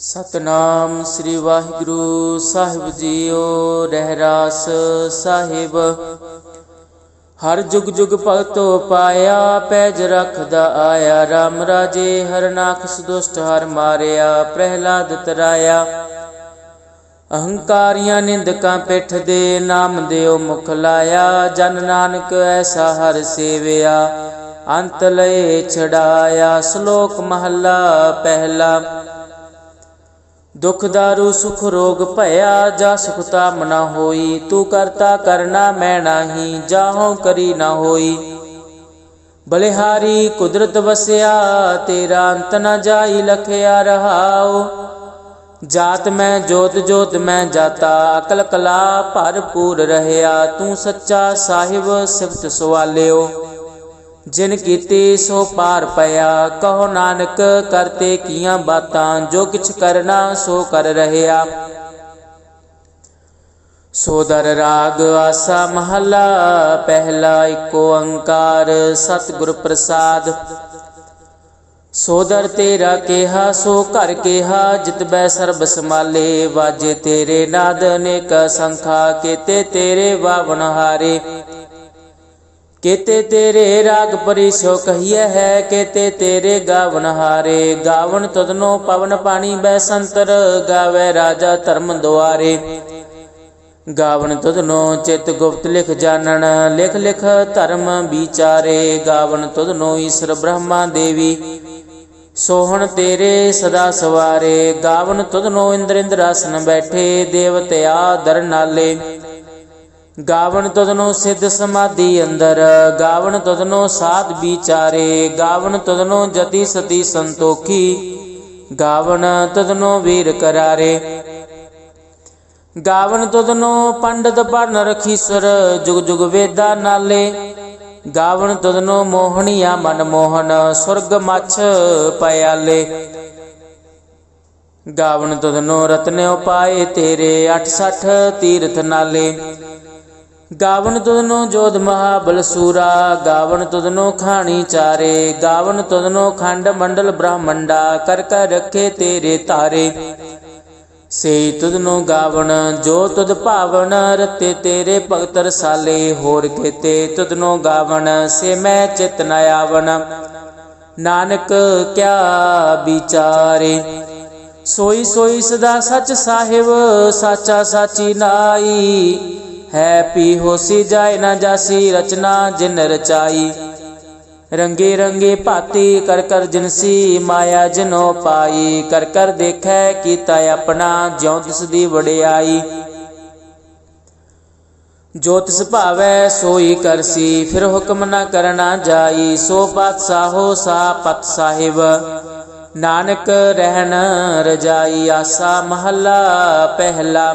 ਸਤਨਾਮ ਸ੍ਰੀ ਵਾਹਿਗੁਰੂ ਸਾਹਿਬ ਜੀਓ, ਰਹਿਰਾਸ ਸਾਹਿਬ। ਹਰ ਜੁਗ ਜੁਗ ਭਗਤੋ ਪਾਇਆ, ਪੈਜ ਰੱਖਦਾ ਆਇਆ। RAM ਰਾਜੇ ਹਰਨਾਖ ਸੁਦੁਸ਼ਟ ਹਰ ਮਾਰਿਆ, ਪ੍ਰਹਿਲਾਦ ਤਰਾਇਆ। ਅਹੰਕਾਰੀਆਂ ਨਿੰਦਕਾਂ ਪਿੱਠ ਦੇ ਨਾਮ ਦਿਓ ਮੁਖ ਲਾਇਆ। ਜਨ ਨਾਨਕ ਐਸਾ ਹਰ ਸੇਵਿਆ, ਅੰਤ ਲਏ ਛਡਾਇਆ। ਸ਼ਲੋਕ ਮਹੱਲਾ ਪਹਿਲਾ। ਦੁਖ ਦਾਰੂ ਸੁਖ ਰੋਗ ਭਇਆ, ਜਾ ਸੁਖ ਤਾਮ ਹੋਈ। ਤੂੰ ਕਰਤਾ ਕਰਨਾ ਮੈਂ ਨਾਹੀ, ਜਾਹੋਂ ਕਰੀ ਨਾ ਹੋਈ। ਬਲਿਹਾਰੀ ਕੁਦਰਤ ਵਸਿਆ, ਤੇਰਾ ਅੰਤ ਨਾ ਜਾਈ ਲਖਿਆ ਰਹਾਓ ਜਾਤ ਮੈਂ, ਜੋਤ ਜੋਤ ਮੈਂ ਜਾਤਾ, ਅਕਲ ਕਲਾ ਭਰਪੂਰ ਰਹਿਆ। ਤੂੰ ਸੱਚਾ ਸਾਹਿਬ ਸਿਫਤ ਸਵਾਲਿਓ ਜਿਨ ਕੀਤੀ ਸੋ ਪਾਰ ਪਿਆ, ਕਹੋ ਨਾਨਕ, ਕਰਤੇ ਕੀਆਂ ਬਾਤਾਂ, ਜੋ ਕਿਛ ਕਰਨਾ ਸੋ ਕਰ ਰਹਿਆ। ਸੋਦਰ ਰਾਗ ਆਸਾ ਮਹਲਾ, ਪਹਿਲਾ ਏਕ ਓੰਕਾਰ ਸਤਿਗੁਰ ਪ੍ਰਸਾਦ। ਸੋਦਰ ਤੇਰਾ ਕਿਹਾ, ਸੋ ਘਰ ਕਿਹਾ ਜਿਤਬੈ ਸਰਬ ਸਮਾਲੇ ਵਾਜੇ ਤੇਰੇ ਨਾਦ, ਅਨੇਕ ਸੰਖਾ ਕੀਤੇ ਤੇਰੇ ਵਾਵਨ ਹਾਰੇ। ਕੇਤੇ ਤੇਰੇ ਰਾਗ ਪਰਿਸੋ ਕਹੀਏ ਹੈ, ਕੇਤੇ ਤੇਰੇ ਗਾਵਨ ਹਾਰੇ। ਗਾਵਨ ਤਦਨੋ ਪਵਨ ਪਾਣੀ ਬੈ ਸੰਤਰ, ਗਾਵੇ ਰਾਜਾ ਧਰਮ ਦੁਆਰੇ। ਗਾਵਨ ਤਦਨੋ ਚਿਤ ਗੁਪਤ ਲਿਖ ਜਾਣਨ, ਲਿਖ ਲਿਖ ਧਰਮ ਵਿਚਾਰੇ। ਗਾਵਨ ਤੁਧਨੋ ਈਸ਼ਰ ਬ੍ਰਹਮਾ ਦੇਵੀ, ਸੋਹਣ ਤੇਰੇ ਸਦਾ ਸਵਾਰੇ। ਗਾਵਨ ਤਦਨੋ ਇੰਦਰ ਇੰਦਰਾਸਨ ਬੈਠੇ ਦੇਵਤਿਆ ਦਰ ਨਾਲੇ। ਗਾਵਣ ਤਦਨੋ ਸਿੱਧ ਸਮਾਧੀ ਅੰਦਰ, ਗਾਵਣ ਤਦਨੋ ਸਾਧ ਵਿਚਾਰੇ, ਗਾਵਣ ਤਦਨੋ ਜਤੀ ਸਤੀ ਸੰਤੋਖੀ, ਗਾਵਣ ਤਦਨੋ ਵੀਰ ਕਰਾਰੇ। ਗਾਵਣ ਤਦਨੋ ਪੰਡਤ ਪੜਨ ਰਖੀਸਰ ਜੁਗ ਜੁਗ ਵੇਦਾ ਨਾਲੇ। ਗਾਵਣ ਤਦਨੋ ਮੋਹਣੀਆ ਮਨ ਮੋਹਨ, ਸੁਰਗ ਮਛ ਪਿਆਲੇ ਗਾਵਣ ਤਦਨੋ ਰਤਨਿ ਉਪਾਏ ਤੇਰੇ 68 ਤੀਰਥ ਨਾਲੇ। ਗਾਵਨ ਤੁਧਨੋ ਜੋਧ ਮਹਾ ਬਲਸੂਰਾ ਗਾਵਨ ਤੁਧਨੋ ਖਾਣੀ ਚਾਰੇ, ਗਾਵਨ ਤੁਧਨੋ ਖੰਡ ਮੰਡਲ ਬ੍ਰਹਮੰਡਾ, ਕਰ ਕਰ ਰੱਖੇ ਤੇਰੇ ਤਾਰੇ। ਸੇ ਤੁਧਨੋ ਗਾਵਨ, ਜੋ ਤੁਧ ਭਾਵਨ, ਰਤੇ ਤੇਰੇ ਭਗਤ ਰਸਾਲੇ। ਹੋਰ ਕੀਤੇ ਤੁਧਨੋ ਗਾਵਨ, ਸੇ ਮੈਂ ਚਿਤ ਨ ਆਵਨ ਨਾਨਕ ਕਿਆ ਵਿਚਾਰੇ। ਸੋਈ ਸੋਈ ਸਦਾ ਸਚ ਸਾਹਿਬ, ਸਾਚਾ ਸਾਚੀ ਨਾਈ। ਹੈ ਪੀ ਹੋਸੀ ਜਾਏ ਨਾ ਜਾਸੀ ਰਚਨਾ ਜਿਨ ਰਚਾਈ ਰੰਗੇ ਰੰਗੇ ਭਾਤੀ ਕਰ ਕਰ ਜਿਨਸੀ ਮਾਇਆ ਜਿਨੋ ਪਾਈ ਕਰ ਕਰ ਦੇਖੈ ਕੀਤਾ ਆਪਣਾ ਜਿਉ ਤਿਸ ਦੀ ਵਡਿਆਈ ਜੋ ਤਿਸ ਭਾਵੈ ਸੋਈ ਕਰਸੀ ਫਿਰ ਹੁਕਮ ਨਾ ਕਰਨਾ ਜਾਈ ਸੋ ਪਾਤਸ਼ਾਹੋ ਸਾ ਪਤ ਸਾਹਿਬ ਨਾਨਕ ਰਹਿਣ ਰਜਾਈ ਆਸਾ ਮਹੱਲਾ ਪਹਿਲਾ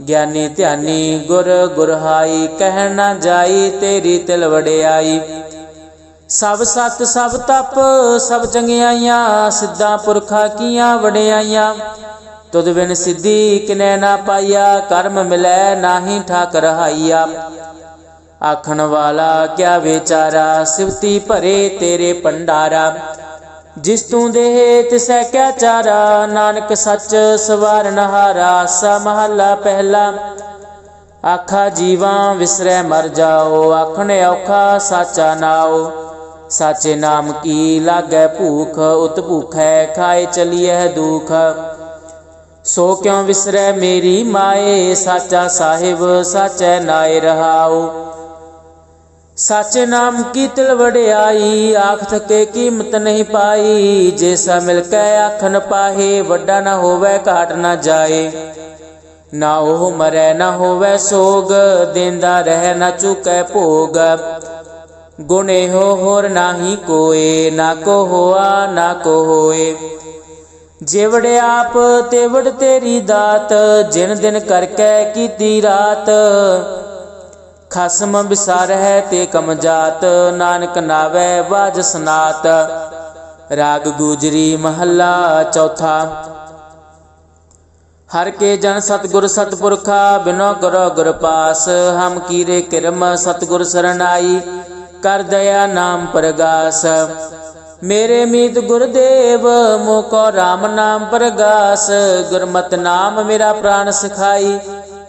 ਗਿਆਨੀ ਧਿਆਨੀ ਗੁਰ ਗੁਰਹਾਈ, ਕਹਿ ਨਾ ਜਾਈ ਤੇਰੀ ਤਿਲ ਵਡਿਆਈ। ਸਭ ਸਤ, ਸਭ ਤਪ, ਸਭ ਚੰਗਿਆਈਆਂ, ਸਿੱਧਾ ਪੁਰਖਾ ਕੀਆਂ ਵਡਿਆਈਆਂ। ਤੁਧ ਬਿਨ ਸਿੱਧੀ ਕਿਨੈ ਨਾ ਪਾਈਆ, ਕਰਮ ਮਿਲੈ ਨਾਹੀ ਠਾਕ ਰਹਾਈਆ। ਆਖਣ ਵਾਲਾ ਕਿਆ ਵਿਚਾਰਾ, ਸਿਵਤੀ ਭਰੇ ਤੇਰੇ ਪੰਡਾਰਾ ਜਿਸ ਤੂੰ ਦੇਹ ਤਿਸੈ ਕਿਆ ਚਾਰਾ, ਨਾਨਕ ਸੱਚ ਸਵਾਰਨ ਹਾਰਾ ਸਾ ਮਹੱਲਾ ਪਹਿਲਾ। ਆਖਾ ਜੀਵਾਂ ਵਿਸਰੈ ਮਰ ਜਾਓ, ਆਖਣ ਔਖਾ ਸਾਚਾ ਨਾਓ ਸਾਚੇ ਨਾਮ ਕੀ ਲਾਗੈ ਭੂਖ, ਉਤ ਭੂਖੈ ਖਾਏ ਚਲੀਐ ਦੁਖ। ਸੋ ਕਿਉ ਵਿਸਰੈ ਮੇਰੀ ਮਾਏ, ਸਾਚਾ ਸਾਹਿਬ, ਸਾਚੈ ਨਾਏ ਰਹਾਓ ਸੱਚ ਨਾਮ ਕੀ ਤਿਲ ਵਡਿਆਈ? ਆਖ ਥਕੇ ਕੀਮਤ ਨਹੀਂ ਪਾਈ। ਜੈਸਾ ਮਿਲ ਕੇ ਆਖਨ ਪਾਹੇ, ਵੱਡਾ ਨਾ ਹੋਵੇ, ਘਾਟ ਨਾ ਜਾਏ। ਨਾ ਉਹ ਮਰੈ, ਨਾ ਹੋਵੇ ਸੋਗ, ਦੇਂਦਾ ਰਹਿ, ਨਾ ਚੁਕੈ ਭੋਗ। ਗੁਣੇ ਹੋ ਹੋਰ ਨਾਹੀ ਕੋਏ, ਨਾ ਕੋ ਹੋਆ, ਨਾ ਕੋ ਹੋਏ। ਜਿਵੜ ਆਪ ਤੇਵੜ ਤੇਰੀ ਦਾਤ, ਜਿਨ ਦਿਨ ਕਰਕੇ ਕੀਤੀ ਰਾਤ। ਖਸਮ ਵਿਸਾਰ ਹੈ ਤੇ ਕਮ ਜਾਤ, ਨਾਨਕ ਨਾਵੇ ਬਾਜ ਸਨਾਤ। ਰਾਗ ਗੂਜਰੀ ਮਹੱਲਾ ਚੌਥਾ। ਹਰ ਕੇ ਜਨ ਸਤਗੁਰ ਸਤਪੁਰਖਾ, ਬਿਨੋ ਕਰੋ ਗੁਰ ਪਾਸ। ਹਮ ਕੀਰੇ ਕਿਰਮ ਸਤਗੁਰ ਸਰਨਾਈ ਕਰ ਦਇਆ ਨਾਮ ਪ੍ਰਗਾਸ। ਮੇਰੇ ਮੀਤ ਗੁਰਦੇਵ ਮੋਕੋ RAM ਨਾਮ ਪ੍ਰਗਾਸ। ਗੁਰਮਤਿ ਨਾਮ ਮੇਰਾ ਪ੍ਰਾਨ ਸਿਖਾਈ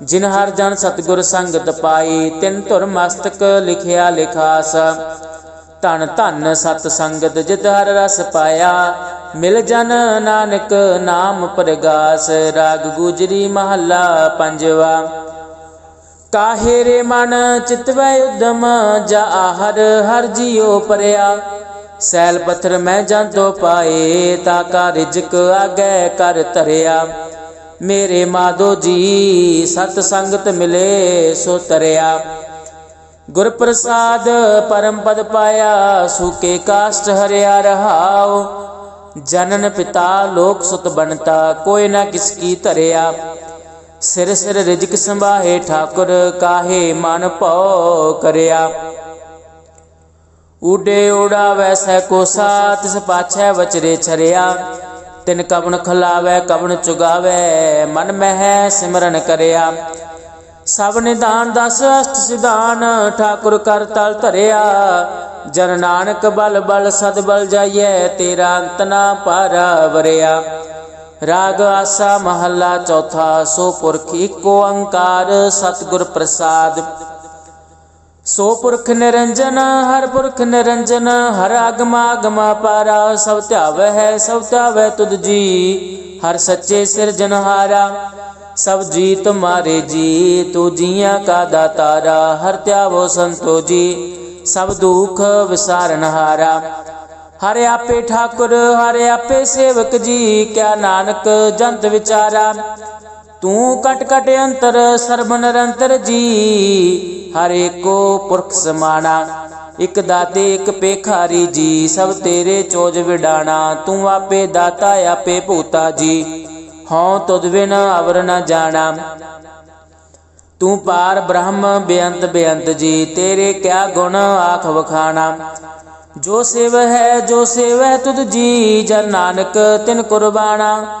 ਜਿਨ ਹਰ ਜਨ ਸਤਿਗੁਰ ਸੰਗਤ ਪਾਈ, ਤਿਨ ਧੁਰ ਮਸਤਕ ਲਿਖਿਆ ਲਿਖਾਸ। ਧਨ ਧਨ ਸਤ ਸੰਗਤ ਜਿਤ ਹਰ ਰਸ ਪਾਇਆ, ਮਿਲ ਜਨ ਨਾਨਕ ਨਾਮ ਪ੍ਰਗਾਸ, ਰਾਗ ਗੁਜਰੀ ਮਹੱਲਾ ਪੰਜਵਾ। ਕਾਹੇ ਰੇ ਮਨ ਚਿਤਵੈ ਉਦਮ, ਜਾ ਆਹਰ ਹਰ ਜੀਉ ਪਰਿਆ। ਸੈਲ ਪੱਥਰ ਮੈਂ ਜਾਂਤੋ ਪਾਏ, ਤਾ ਕਾ ਰਿਜਕ ਆਗੇ ਕਰ ਧਰਿਆ। ਮੇਰੇ ਮਾਧੋ ਜੀ, ਸਤ ਸੰਗਤ ਮਿਲੇ ਸੋ ਤਰਿਆ। ਗੁਰ ਪ੍ਰਸਾਦ ਪਰਮ ਪਦ ਪਾਇਆ, ਸੁਕੇ ਕਾਸ਼ਟ ਹਰਿਆ ਰਹਾਓ ਜਨਨ ਪਿਤਾ ਲੋਕ ਸੁਤ ਬਣਤਾ, ਕੋਈ ਨਾ ਕਿਸ ਕੀ ਧਰਿਆ। ਸਿਰ ਸਿਰ ਰਿਜਕ ਸੰਭਾਹੇ ਠਾਕੁਰ, ਕਾਹੇ ਮਨ ਭਉ ਕਰਿਆ। ਉਡੇ ਉੜਾ ਸੈ ਕੋ ਸਾਤ ਤਿਸ ਪਾਛੈ ਵਚਰੇ ਛਰਿਆ। ਤਿਨ ਕਵਨ ਖਲਾਵੈ ਕਵਨ ਚੁਗਾਵੈ, ਮਨ ਮਹਿ ਸਿਮਰਨ ਕਰਿਆ। ਸਭ ਨਿਦਾਨ ਦਸ, ਅਸ਼ਟ ਸਿਧਾਨ, ਠਾਕੁਰ ਕਰ ਤਲ ਧਰਿਆ। ਜਨ ਨਾਨਕ ਬਲ ਬਲ, ਸਦ ਬਲ ਜਾਈਏ ਤੇਰਾ ਅੰਤ ਨਾ ਪਾਰਾ ਵਰਿਆ ਰਾਗ ਆਸਾ ਮਹੱਲਾ ਚੌਥਾ, ਸੋ ਪੁਰਖ ਏਕੋ ਓੰਕਾਰ ਸਤਿਗੁਰ ਪ੍ਰਸਾਦ। ਸੋ ਪੁਰਖ ਨਿਰੰਜਨ, ਹਰ ਪੁਰਖ ਨਿਰੰਜਨ, ਹਰ ਆਗਮ ਆਗਮ ਪਾਰਾ ਸਭ ਧਿਆਵੈ ਹੈ, ਸਭ ਧਿਆਵੈ ਤੁਧ ਜੀ। ਹਰ ਸੱਚੇ ਸਿਰਜਨਹਾਰਾ ਸਭ ਜੀ ਤੁਮਾਰੇ ਜੀ। ਤੂੰ ਜੀਆਂ ਕਾ ਦਾਤਾਰਾ, ਹਰ ਧਿਆਵੋ ਸੰਤੋ ਜੀ ਸਭ ਦੁਖ ਵਿਸਾਰਨਹਾਰਾ ਹਰ ਆਪੇ ਠਾਕੁਰ, ਹਰ ਆਪੇ ਸੇਵਕ ਜੀ, ਕਿਆ ਨਾਨਕ ਜੰਤ ਵਿਚਾਰਾ। ਤੂੰ ਕਟ ਕਟ ਅੰਤਰ ਸਰਬ ਨਿਰੰਤਰ ਜੀ, ਹਰ ਏਕੋ ਪੁਰਖ ਸਮਾਣਾ, ਇਕ ਦਾਤੇ, ਇਕ ਪੇਖਾਰੀ ਜੀ, ਸਭ ਤੇਰੇ ਚੋਜ ਵਿਡਾਣਾ, ਤੂੰ ਆਪੇ ਦਾਤਾ, ਆਪੇ ਭੂਤਾ ਜੀ। ਹਉ ਤੁਧ ਬਿਨ ਅਵਰ ਨ ਜਾਣਾ। ਤੂੰ ਪਾਰ ਬ੍ਰਹਮ ਬੇਅੰਤ ਬੇਅੰਤ ਜੀ, ਤੇਰੇ ਕਿਆ ਗੁਣ ਆਖ ਵਖਾਣਾ। ਜੋ ਸੇਵ ਹੈ, ਜੋ ਸੇਵ ਹੈ ਤੁਧ ਜੀ, ਜਨ ਨਾਨਕ ਤਿਨ ਕੁਰਬਾਨਾ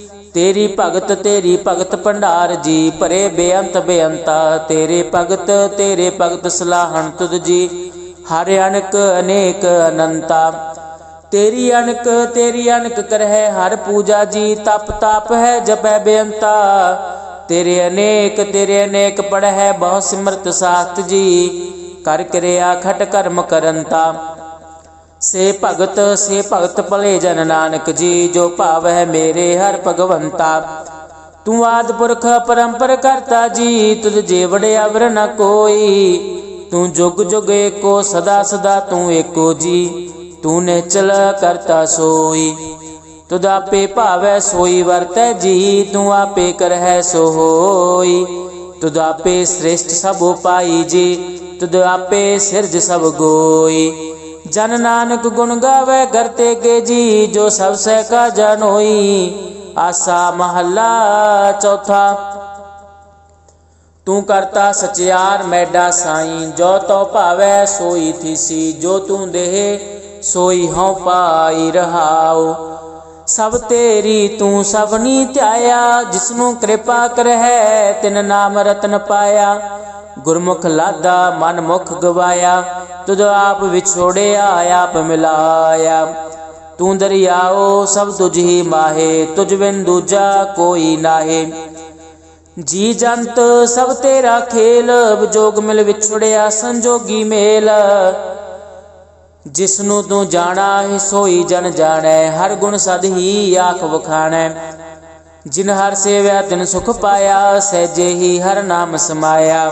ਤੇਰੀ ਭਗਤ ਤੇਰੀ ਭਗਤ ਭੰਡਾਰ ਜੀ, ਭਰੇ ਬੇਅੰਤ ਬੇਅੰਤਾ। ਤੇਰੇ ਭਗਤ ਤੇਰੇ ਭਗਤ ਸਲਾਹਣ ਤੁਧ ਜੀ, ਹਰ ਅਨਕ ਅਨੇਕ ਅਨੰਤਾ। ਤੇਰੀ ਅਨਕ ਤੇਰੀ ਅਨਕ ਕਰਹਿ ਹਰ ਪੂਜਾ ਜੀ, ਤਪ ਤਾਪ ਹੈ ਜਪੈ ਬੇਅੰਤਾ। ਤੇਰੇ ਅਨੇਕ ਤੇਰੇ ਅਨੇਕ ਪੜਹਿ ਬਹੁ ਸਿਮਰਤ ਸਾਖਤ ਜੀ, ਕਰ ਕਿਰਿਆ ਖਟ ਕਰਮ ਕਰੰਤਾ। ਸੇ ਭਗਤ ਸੇ ਭਗਤ ਭਲੇ ਜਨ ਨਾਨਕ ਜੀ, ਜੋ ਭਾਵ ਹੈ ਮੇਰੇ ਹਰ ਭਗਵੰਤਾ। ਤੂੰ ਆਦ ਪੁਰਖ ਪਰੰਪਰ ਕਰਤਾ ਜੀ ਤੁਧ ਜੇ ਅਵਰ ਨ ਕੋਈ। ਤੂੰ ਜੁਗ ਜੁਗ ਏਕੋ, ਸਦਾ ਸਦਾ ਤੂੰ ਏਕੋ ਜੀ। ਤੂੰ ਨਿਚਲ ਕਰਤਾ ਸੋਈ। ਤੁਧ ਆਪੇ ਭਾਵੈ ਸੋਈ ਵਰਤੈ ਜੀ, ਤੂੰ ਆਪੇ ਕਰਹਿ ਸੋ ਹੋਈ ਤੁਧ ਆਪੇ ਸ੍ਰੇਸ਼ਟ ਸਭ ਉਪਾਈ ਜੀ, ਤੁਧ ਆਪੇ ਸਿਰਜ ਸਭ ਗੋਈ। ਜਨ ਨਾਨਕ ਗੁਣ ਗਾਵੇ ਕਰਤੇ ਕੇ ਜੀ, ਜੋ ਸਭ ਸਹਿ ਕਾ ਜਨ ਹੋਈ। ਆਸਾ ਮਹੱਲਾ ਚੌਥਾ। ਤੂੰ ਕਰਤਾ ਸਚਿਆਰ, ਮੈਡਾ ਸਾਈ, ਜੋ ਤੋ ਭਾਵੈ ਸੋਈ ਥੀਸੀ, ਜੋ ਤੂੰ ਦੇਹ ਸੋਈ ਹਉ ਪਾਈ ਰਹਾਉ। ਸਭ ਤੇਰੀ ਤੂੰ ਸਭਨੀ ਧਿਆਇਆ, ਜਿਸਨੂੰ ਕਿਰਪਾ ਕਰਹਿ, ਤਿਨ ਨਾਮ ਰਤਨ ਪਾਇਆ। ਗੁਰਮੁਖ ਲਾਦਾ ਮਨ ਮੁਖ ਗਵਾਇਆ, ਤੁਧ ਆਪ ਵਿਛੋੜਿਆ, ਆਪ ਮਿਲਾਇਆ। ਤੂੰ ਦਰਿਆਓ, ਸਭ ਤੁਝ ਹੀ ਮਾਹੇ, ਤੁਝ ਬਿਨ ਦੂਜਾ ਕੋਈ ਨਾਹੀ। ਜੀ ਜੰਤ, ਸਭ ਤੇਰਾ ਖੇਲ ਵਿਜੋਗ ਮਿਲ ਵਿਛੜਿਆ, ਸੰਜੋਗੀ ਮੇਲ। ਜਿਸ ਨੂੰ ਤੂੰ ਜਾਣਾ ਹੈ ਸੋਈ ਜਨ ਜਾਣੈ, ਹਰ ਗੁਣ ਸਦ ਹੀ ਆਖ ਵਖਾਣੈ। ਜਿਨ ਹਰ ਸੇਵਿਆ, ਤਿਨ ਸੁਖ ਪਾਇਆ, ਸਹਿਜੇ ਹੀ ਹਰ ਨਾਮ ਸਮਾਇਆ।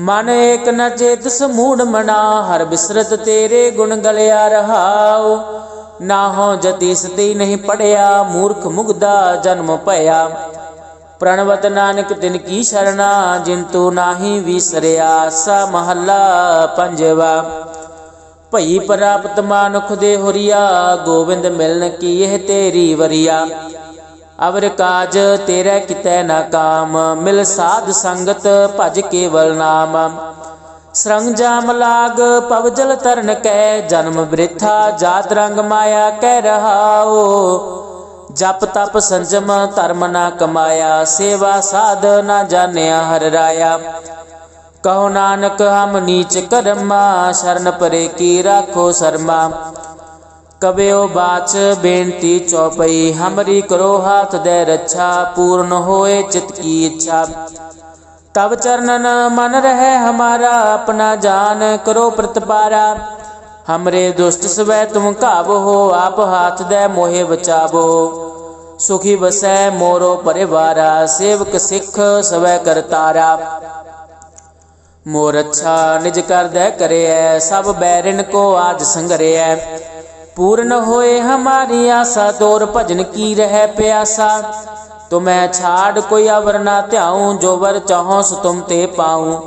ਮਨ ਏਕ ਨ ਚੇਤ ਸਮੂੜ ਮਨਾ, ਹਰ ਬਿਸਰਤ ਤੇਰੇ ਗੁਣ ਗਲਿਆ ਰਹਾਉ। ਨਾ ਹੋ ਜਤੀ ਸਤੀ ਨਹੀਂ ਪੜਿਆ, ਮੂਰਖ ਮੁਗਦਾ ਜਨਮ ਭਇਆ। ਪ੍ਰਣਵਤ ਨਾਨਕ ਤਿਨ ਕੀ ਸ਼ਰਣਾ, ਜਿਨ ਤੂ ਨਾਹੀ ਵਿਸਰਿਆ, ਸਾ ਮਹੱਲਾ ਪੰਜਵਾ। ਭਈ ਪ੍ਰਾਪਤ ਮਾਨੁਖ ਦੇ ਹੁਰੀਆ, ਗੋਬਿੰਦ ਮਿਲਨ ਕੀ ਇਹ ਤੇਰੀ ਵਰੀਆ। ਅਵਰ ਕਾਜ ਤੇਰੇ ਕਿਤੈ ਨਾ ਕਾਮ, ਮਿਲ ਸਾਧ ਸੰਗਤ ਭਜ ਕੇਵਲ ਨਾਮ। ਸਰੰਜਾਮ ਲਾਗ ਪਵਜਲ ਤਰਨ ਕੈ, ਜਨਮ ਬ੍ਰਿਥਾ ਜਾਤ ਰੰਗ ਮਾਇਆ ਕਹਿ ਰਹਾਓ ਜਪ ਤਪ ਸੰਜਮ ਧਰਮ ਨਾ ਕਮਾਇਆ, ਸੇਵਾ ਸਾਧ ਨਾ ਜਾਣਿਆ ਹਰ ਰਾਇਆ। ਕਹੋ ਨਾਨਕ ਹਮ ਨੀਚ ਕਰਮਾ, ਸ਼ਰਨ ਪਰੇ ਕੀ ਰਾਖੋ ਸਰਮਾ। ਕਬਿਓ ਬਾਚ ਬੇਨਤੀ ਚੌਪਈ ਹਮਰੀ ਕਰੋ ਹਾਥ ਦੇ ਰੱਛਾ ਪੂਰਨ ਹੋਏ ਚਿਤ ਕੀ ਇੱਛਾ ਤਬ ਚਰਨਨ ਮਨ ਰਹਿ ਹਮਾਰਾ ਆਪਣਾ ਜਾਨ ਕਰੋ ਪ੍ਰਤਪਾਰਾ ਹਮਰੇ ਦੁਸ਼ਟ ਸਵੈ ਤੁਮ ਘਾਵ ਹੋ ਆਪ ਹਾਥ ਦੇ ਮੋਹਿ ਬਚਾਵੋ ਸੁਖੀ ਬਸੈ ਮੋਰੋ ਪਰਿਵਾਰਾ ਸੇਵਕ ਸਿੱਖ ਸਵੈ ਕਰਤਾਰਾ ਮੋਰ ਅੱਛਾ ਨਿਜ ਕਰਦੈ ਕਰਿਐ ਸਭ ਬੈਰਿਨ ਕੋ ਆਜ ਸੰਗਰਿਐ ਪੂਰਨ ਹੋਏ ਹਮਾਰੀ ਆਸਾ, ਤੋਰ ਭਜਨ ਕੀ ਰਹਿ ਪਿਆਸਾ? ਤੁਮੈ ਛਾੜ ਕੋਈ ਅਵਰ ਨਾ ਧਿਆਉ, ਜੋ ਵਰ ਚਾਹੋ ਸੋ ਤੁਮ ਤੇ ਪਾਉ।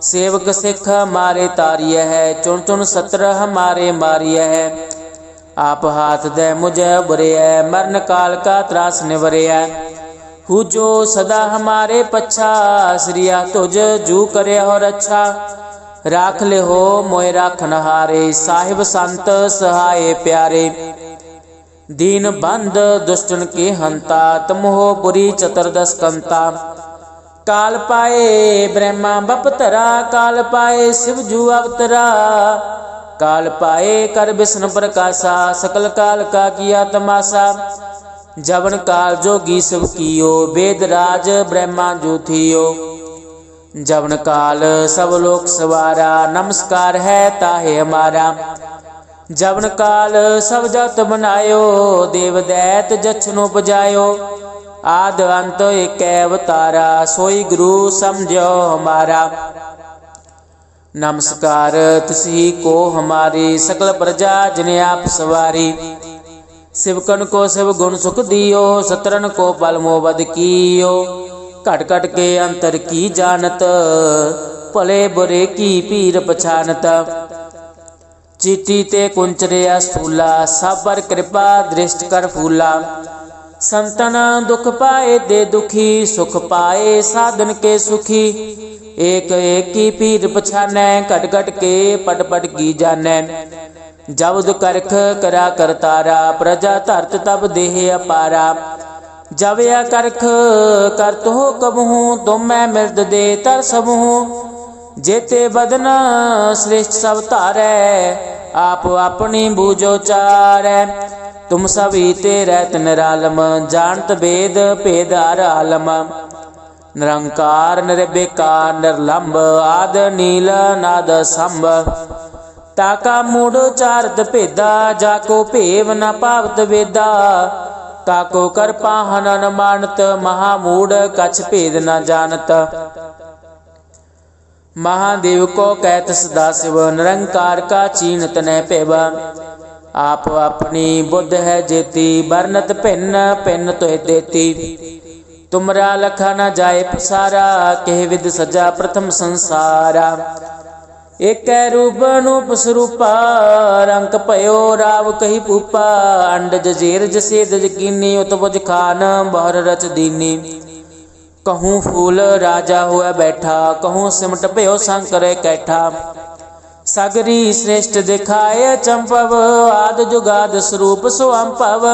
ਸੇਵਕ ਸਿੱਖ ਮਾਰੇ ਤਾਰੀਐ ਹੈ, ਚੁਣ ਚੁਣ ਸਤਰ ਹਮਾਰੇ ਮਾਰੀਐ ਹੈ। ਆਪ ਹਾਥ ਦੇ ਮੁਝੇ ਬੁਰਿਐ, ਮਰਨ ਕਾਲ ਕਾ ਤਰਾਸ ਨਿਵਰਿਐ। ਹੂ ਜੋ ਸਦਾ ਹਮਾਰੇ ਪਛਾ, ਸ੍ਰੀਆ ਤੁਜ ਜੂ ਕਰੇ ਹੋ ਰੱਛਾ ਰਾਖ ਲਿਓ ਮੋਇ ਰਾਖਨ ਹਾਰੇ ਸਾਹਿਬ ਸੰਤ ਸਹਾਏ ਪਿਆਰੇ ਦੀਨ ਬੰਦ ਦੁਸ਼ਟਨ ਕੇ ਹੰਤਾ ਤਮੋਹ ਪੁਰੀ ਚਤੁਰਦਸ ਕੰਤਾ ਕਾਲ ਪਾਏ ਬ੍ਰਹਮਾ ਬਪਤਰਾ ਕਾਲ ਪਾਏ ਸਿਵ ਜੂ ਅਵਤਰਾ ਕਾਲ ਪਾਏ ਕਰ ਬਿਸ਼ਨ ਪ੍ਰਕਾਸ਼ਾ ਸਕਲ ਕਾਲ ਕਾ ਕੀਆ ਤਮਾਸਾ ਜਵਨ ਕਾਲ ਜੋਗੀ ਸਭ ਕੀਓ ਵੇਦ ਰਾਜ ਬ੍ਰਹਮਾ ਜੋ ਥੀਓ ਜਵਨ ਕਾਲ ਸਭ ਲੋਕ ਸਵਾਰਾ, ਨਮਸਕਾਰ ਹੈ ਤਾਹੇ ਹਮਾਰਾ। ਜਵਨ ਕਾਲ ਸਭ ਜਤ ਬਨਾਇਓ, ਦੇਵ ਦੈਤ ਜਛਨੋ ਪਜਾਇਓ। ਆਦ ਅੰਤ ਏਕੈ ਅਵਤਾਰਾ, ਸੋਈ ਗੁਰੂ ਸਮਝੋ ਹਮਾਰਾ। ਨਮਸਕਾਰ ਤਿਸਹੀ ਕੋ ਹਮਾਰੀ, ਸਕਲ ਪ੍ਰਜਾ ਜਿਨੇ ਆਪ ਸਵਾਰੀ। ਸਿਵਕਨ ਕੋ ਸਿਵ ਗੁਣ ਸੁਖ ਦਿਓ, ਸਤਰਨ ਕੋ ਬਲ ਮੋਵਦ ਕੀਓ। ਘਟ ਘਟ ਕੇ ਅੰਤਰ ਕੀ ਜਾਣਤ? ਭਲੇ ਬੁਰੇ ਕੀ ਪੀਰ ਪਛਾਨਤ? ਚੀਟੀ ਤੇ ਕੁੰਚਰਿਆ ਸਥੂਲਾ ਸਭ ਪਰ ਕਿਰਪਾ ਦ੍ਰਿਸ਼ਟ ਕਰ ਫੂਲਾ। ਸੰਤਨ ਦੁਖ ਪਾਏ ਦੇ ਦੁਖੀ, ਸੁਖ ਪਾਏ ਸਾਧਨ ਕੇ ਸੁਖੀ। ਏਕ ਏਕੀ ਪੀਰ ਪਛਾਨੈ, ਘਟ ਘਟ ਕੇ ਪਟ ਪਟ ਕੀ ਜਾਣੈ। ਜਬਦ ਕਰਖ ਕਰਾ ਕਰਤਾਰਾ, ਪ੍ਰਜਾ ਧਰਤ ਤਬ ਦੇਹ ਅਪਾਰਾ। ਜਬ ਆ ਕਰਖ ਕਰਤ ਹੋ ਕਬਹੂ ਤੁਮੈ ਮਿਲਦ ਦੇ ਤਰ ਸਭੂ ਜੇਤੇ ਬਦਨ ਸ੍ਰੇਸ਼ਟ ਸਭ ਧਾਰੈ, ਆਪ ਆਪਣੀ ਬੂਜੋ ਚਾਰੈ। ਤੁਮ ਸਭੀ ਤੇ ਰਹਿਤ ਨਿਰਾਲਮ, ਜਾਣਤ ਬੇਦ ਭੇਦ ਹਰ ਆਲਮ। ਨਿਰੰਕਾਰ ਨਿਰਬੇਕਾਰ ਨਿਰਲੰਭ ਆਦ, ਨੀਲ, ਨਾਦ, ਸੰਭ। ਤਾਕਾ ਮੂੜ ਚਾਰਤ ਭੇਦਾ, ਜਾ ਕੋ ਭੇਵ ਨਾ ਭਾਵਤ ਵੇਦਾ। ਤਾਕੋ ਕਰ ਪਾਹਨ ਅਨਮਾਨਤ ਮਹਾ ਮੂੜ ਕਛ ਭੇਦ ਨ ਜਾਣਤ। ਮਹਾਦੇਵ ਕੋ ਕਹਿਤ ਸਦਾ ਸਿਵ, ਨਿਰੰਕਾਰ ਕਾ ਚੀਨਤ ਨੈ ਭੇਵ। ਆਪ ਆਪਣੀ ਬੁੱਧ ਹੈ ਜੇਤੀ ਬਰਨਤ ਭਿੰਨ ਭਿੰਨ ਤੋਇ ਦੇਤੀ। ਤੁਮਰਾ ਲਖਾ ਨ ਜਾਏ ਪਸਾਰਾ ਕਹਿ ਵਿਦ ਸਜਾ ਪ੍ਰਥਮ ਸੰਸਾਰਾ। ਏਕੈ ਰੂਪ ਅਨੂਪ ਸਰੂਪਾ, ਰੰਗ ਭਇਓ ਰਾਵ ਕਹੀ ਪੂਪਾ ਅੰਡ ਜਜ਼ੀਰ ਜਸੇਦ ਜਕੀਨੀ ਉਤਪੁਜ ਖਾਨ ਬਹਰ ਰਚ ਦੀਨੀ। ਕਹੂੰ ਫੂਲ ਰਾਜਾ ਹੋਇਆ ਬੈਠਾ, ਕਹੂੰ ਸਿਮਟ ਭਇਓ ਸੰਕਰੇ ਕੈਠਾ। ਸਗਰੀ ਸ੍ਰੇਸ਼ਟ ਦਿਖਾਏ ਚੰਪਵ ਆਦ ਜੁਗਾਦ ਸਰੂਪ ਸੋ ਅੰਪਵ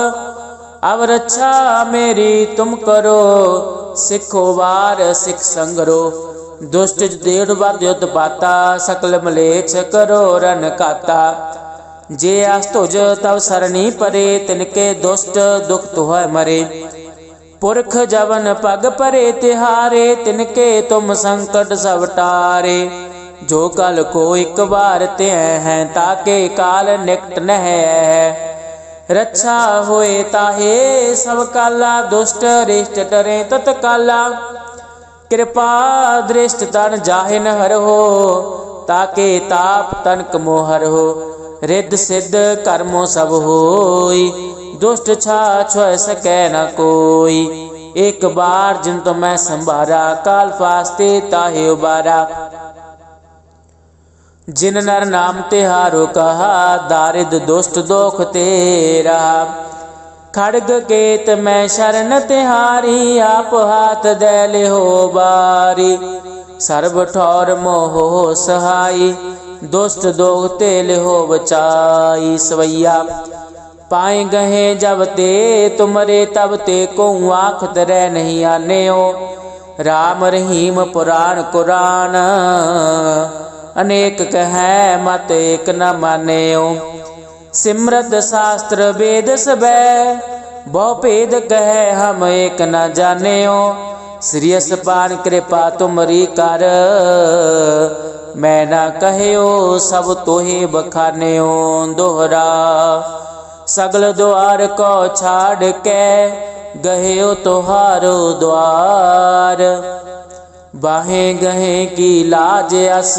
ਅਵ ਰੱਛਾ ਮੇਰੀ ਤੁਮ ਕਰੋ, ਸਿੱਖੋ ਵਾਰ ਸਿੱਖ ਸੰਗਰੋ। ਦੁਸ਼ਟ ਦੇੜ ਵਾਦਿਉਤ ਪਾਤਾ ਸਕਲ ਮਲੇਛ ਕਰੋ ਰਨ ਕਾਤਾ ਜੇ ਆਸ ਤੁਜ ਤਵ ਸਰਣੀ ਪਰੇ, ਤਿਨਕੇ ਦੁਸ਼ਟ ਦੁਖ ਤੁਹੈ ਮਰੇ। ਪੁਰਖ ਜਵਨ ਪਗ ਪਰੇ, ਤਿਹਾਰੇ, ਤਿਨਕੇ ਤੁਮ ਸੰਕਟ ਸਭ ਟਾਰੇ। ਜੋ ਕਲ ਕੋ ਇੱਕ ਵਾਰ ਤੇ ਹੈ, ਤਾਕੇ ਕਾਲ ਨਿਕਟ ਨਹਿ ਹੈ। ਰੱਛਾ ਹੋਏ ਤਾਹੇ, ਸਭ ਕਾਲਾ ਦੁਸ਼ਟ ਰਿਸ਼ਟ ਟਰੇ ਤਤ ਕਾਲਾ ਕਿਰਪਾ ਦ੍ਰਿਸ਼ਟ ਤਨ ਜਾਹਿਨ ਹਰੋ ਤਾਕੇ ਤਾਪ ਤਨਕ ਮੋਹਰ ਹੋ ਰਿੱਧ ਸਿੱਧ ਕਰਮੋ ਸਭ ਹੋਈ, ਦੁਸ਼ਟ ਛਾ ਛੁਐ ਸਕੈ ਨ ਕੋਈ। ਇੱਕ ਬਾਰ ਜਿਨ ਤੋਂ ਮੈਂ ਸੰਭਾਰਾ, ਕਾਲ ਫਾਸਤੇ ਤਾਹੇ ਉਬਾਰਾ। ਜਿਨ ਨਰ ਨਾਮ ਤਿਹਾਰੋ ਕਹਾ, ਦਾਰਿਦ ਦੁਸ਼ਟ ਦੋਖ ਤੇਰਾ। ਖੜਗ ਕੇਤ ਮੈਂ ਸ਼ਰਨ ਤਿਹਾਰੀ, ਆਪ ਹਾਥ ਦੇ ਲਿਹੋ ਬਾਰੀ। ਸਰਬ ਠੌਰ ਮੋਹ ਸਹਾਈ, ਦੁਸ਼ਟ ਦੋਖ ਤੇ ਲਿਹੋ ਬਚਾਈ। ਸਵਈਆ, ਪਾਏ ਗਏ ਜਬ ਤੇ, ਤੁਮਰੇ ਤਬ ਤੇ ਕੋ ਆਖਤ ਰਹਿ ਨਹੀਂ ਆਨਿਓ। ਰਾਮ ਰਹੀਮ ਪੁਰਾਣ ਕੁਰਾਨ, ਅਨੇਕ ਕਹੈ ਮਤ ਏਕ ਨ ਮਾਨਿਓ। ਸਿਮਰਤ ਸ਼ਾਸਤਰ ਵੇਦ ਸਬੈ, ਬਹੁ ਭੇਦ ਕਹੈ ਹਮ ਏਕ ਨ ਜਾਣਿਓ। ਸ੍ਰੀ ਅਸਪਾਨ ਕਿਰਪਾ ਤੁਮਰੀ ਕਰ, ਮੈਂ ਨਾ ਕਹਿਓ ਸਭ ਤੋਹੇ ਬਖਾਨਿਓ ਦੋਹਰਾ। ਸਗਲ ਦੁਆਰ ਕੋ ਛਾੜ ਕੇ ਗਹਿਓ ਤੁਹਾਰੋ ਦੁਆਰ। ਬਾਹੇ ਗਹੇ ਕੀ ਲਾਜ ਅਸ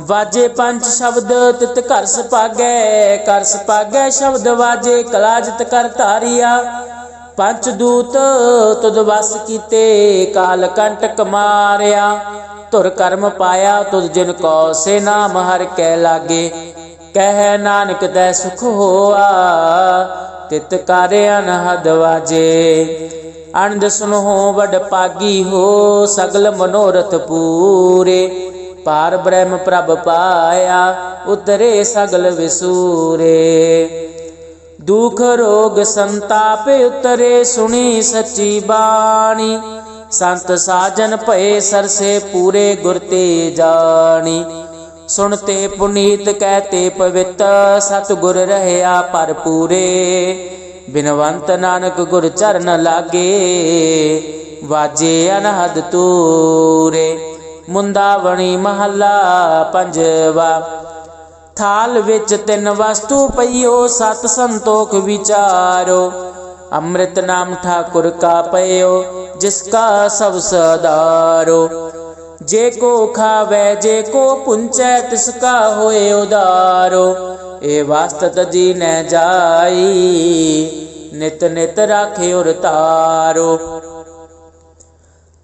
ਵਾਜੇ ਪੰਜ ਸ਼ਬਦ ਤਿਤ ਘਰ ਸਪਾਗੈ ਕਰ ਸਪਾਗੈ ਸ਼ਬਦ ਵਾਜੇ ਕਲਾਜਤ ਕਰ ਧਾਰਿਆ। ਪੰਜ ਦੂਤ ਤੁਧ ਵਸ ਕੀਤੇ, ਕਾਲ ਕੰਟਕ ਮਾਰਿਆ ਧੁਰ ਕਰਮ ਪਾਇਆ, ਤੁਧ ਜਿਨ ਕੋ ਸੇ ਨਾਮ ਹਰ ਕੈ ਲਾਗੇ। ਕਹਿ ਨਾਨਕ ਤੈ ਸੁਖ ਹੋਆ, ਤਿਤ ਕਾਰੇ ਅਨਹਦ ਵਾਜੇ। ਅਨੰਦ ਸੁਨੋ ਵਡ ਪਾਗੀ ਹੋ, ਸਗਲ ਮਨੋਰਥ ਪੂਰੇ। ਪਾਰ ਬ੍ਰਹਮ ਪ੍ਰਭ ਪਾਇਆ, ਉਤਰੇ ਸਗਲ ਵਿਸੂਰੇ। ਦੁਖ ਰੋਗ ਸੰਤਾਪ ਉਤਰੇ, ਸੁਣੀ ਸੱਚੀ ਬਾਣੀ। ਸੰਤ ਸਾਜਨ ਭਏ ਸਰਸੇ ਪੂਰੇ ਗੁਰ ਤੇ ਜਾਣੀ। ਸੁਣਤੇ ਪੁਨੀਤ ਕਹਤੇ ਪਵਿੱਤ ਸਤ ਗੁਰ ਰਹਿਆ ਪਰ ਪੂਰੇ। ਬਿਨਵੰਤ ਨਾਨਕ ਗੁਰ ਚਰਨ ਲਾਗੇ, ਵਾਜੇ ਅਨਹਦ ਤੂਰੇ। ਮੁੰਦਾਵਣੀ ਮਹੱਲਾ ਪੰਜਵਾ। ਥਾਲ ਵਿੱਚ ਤਿੰਨ ਵਸਤੂ ਪਈਓ, ਸਤ ਸੰਤੋਖ ਵਿਚਾਰੋ। ਅੰਮ੍ਰਿਤ ਨਾਮ ਠਾਕੁਰ ਕਾ ਪਇਓ, ਜਿਸ ਕਾ ਸਭ ਸਦਾਰੋ। ਜੇ ਕੋ ਖਾਵੇ, ਜੇ ਕੋ ਪੁੰਚੈ, ਤਿਸ ਕਾ ਹੋਏ ਉਦਾਰੋ। ਏ ਵਾਸਤਤ ਜੀ ਨੈ ਜਾਈ, ਨਿਤ ਨਿਤ ਰਾਖੇ ਉਰ ਤਾਰੋ।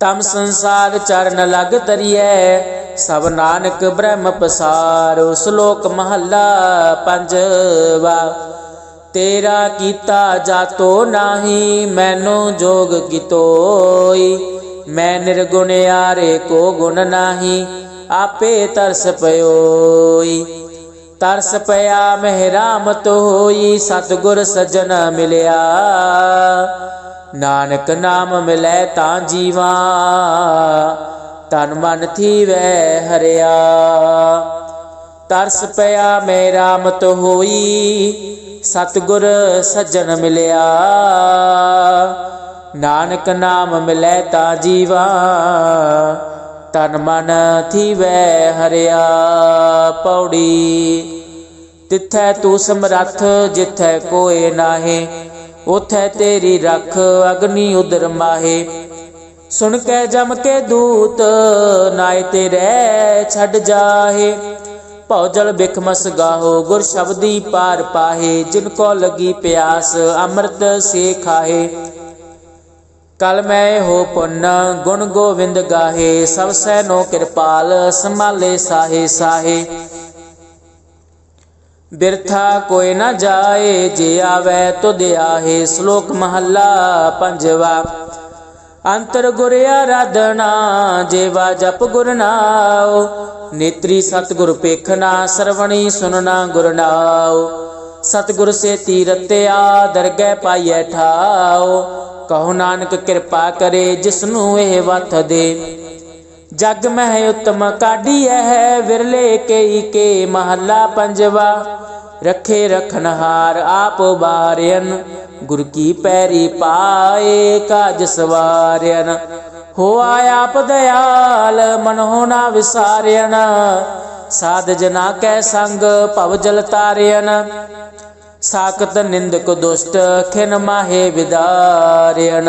ਤਮ ਸੰਸਾਰ ਚਰਨ ਲਗ ਤਰੀਐ। ਸਭ ਨਾਨਕ ਬ੍ਰਹਮ ਪਸਾਰੋ ਸ਼ਲੋਕ ਮਹੱਲਾ ਪੰਜਵਾ। ਤੇਰਾ ਕੀਤਾ ਜਾਤੋ ਨਾਹੀ, ਮੈਨੋ ਜੋਗ ਕੀਤੋਈ ਮੈਂ ਨਿਰਗੁਣ ਆਰੇ ਕੋ ਗੁਣ ਨਾਹੀ, ਆਪੇ ਤਰਸ ਪਇਓਈ ਤਰਸ ਪਿਆ ਮਹਿਰਾਮਤ ਹੋਈ ਸਤਗੁਰ ਸਜਣ ਮਿਲਿਆ। ਨਾਨਕ ਨਾਮ ਮਿਲੈ ਤਾਂ ਜੀਵਾ, ਤਨ ਮਨ ਥੀਵੈ ਹਰਿਆ। ਤਰਸ ਪਿਆ ਮੇਰਾ ਮਤ ਹੋਈ, ਸਤਗੁਰ ਸੱਜਣ ਮਿਲਿਆ। ਨਾਨਕ ਨਾਮ ਮਿਲੈ ਤਾਂ ਜੀਵਾ, ਤਨ ਮਨ ਥੀਵੈ ਹਰਿਆ। ਪੌੜੀ, ਤਿੱਥੈ ਤੂੰ ਸਮਰੱਥ, ਜਿੱਥੈ ਕੋਏ ਨਾਹੀ। ਉਥੈ ਤੇਰੀ ਰੱਖ ਅਗਨੀ ਉਦਰ ਮਾਹੇ। ਸੁਣ ਕੇ ਜਮ ਕੇ ਦੂਤ ਨਾਏ ਤੇਰੇ ਛੱਡ ਜਾਹੇ। ਭੌਜਲ ਬਿਖਮਸ ਗਾਹੋ ਗੁਰ ਸ਼ਬਦੀ ਪਾਰ ਪਾਹੇ। ਜਿਨ ਕੋ ਲਗੀ ਪਿਆਸ, ਅੰਮ੍ਰਿਤ ਸੇ ਖਾਹੇ। ਕਲ ਮੈਂ ਹੋ ਪੁੰਨ, ਗੁਣ ਗੋਵਿੰਦ ਗਾਹੇ। ਸਭ ਸੈਨੋ ਕਿਰਪਾਲ, ਸੰਭਾਲੇ ਸਾਹੇ ਸਾਹੇ। ਬਿਰਥਾ ਕੋਈ ਨਾ ਜਾਏ, ਜੇ ਆਵੇ ਤੁਧ ਆਹੇ ਸ਼ਲੋਕ ਮਹੱਲਾ ਪੰਜਵਾ। ਅੰਤਰ ਗੁਰ ਆਰਾਧਨਾ, ਜੇਵਾ ਜਪ ਗੁਰ ਨਾਉ। ਨੇਤਰੀ ਸਤਗੁਰ ਪੇਖਣਾ ਸਰਵਣੀ ਸੁਨਣਾ ਗੁਰ ਨਾਉ। ਸਤਗੁਰ ਸੇ ਤੀਰਤਿਆ ਦਰਗਹਿ ਪਾਈਐ ਠਾਉ। ਕਹੋ ਨਾਨਕ ਕਿਰਪਾ ਕਰੇ ਜਿਸ ਨੂੰ ਇਹ ਵਥ ਦੇ। ਜਗ ਮਹਿ ਉਤਮ ਕਾਢੀਐ ਹੈ ਵਿਰਲੇ ਕੇਈ ਕੇ ਮਹੱਲਾ ਪੰਜਵਾ। ਰੱਖੇ ਰਖਨਹਾਰ ਆਪ ਬਾਰਿਆਨ ਗੁਰ ਕੀ ਪੈਰੀ ਪਾਏ ਕਾਜ ਸਵਾਰਿਆਨ ਹੋਆ ਆਪ ਦਿਆਲ ਮਨ ਹੋਣਾ ਵਿਸਾਰਿਆਨ ਸਾਧ ਜਨਾ ਕੈ ਸੰਗ, ਭਵ ਜਲ ਤਾਰਿਆਨ ਸਾਕਤ ਨਿੰਦਕ ਦੁਸ਼ਟ, ਖਿਨ ਮਾਹੇ ਵਿਦਾਰਿਆਨ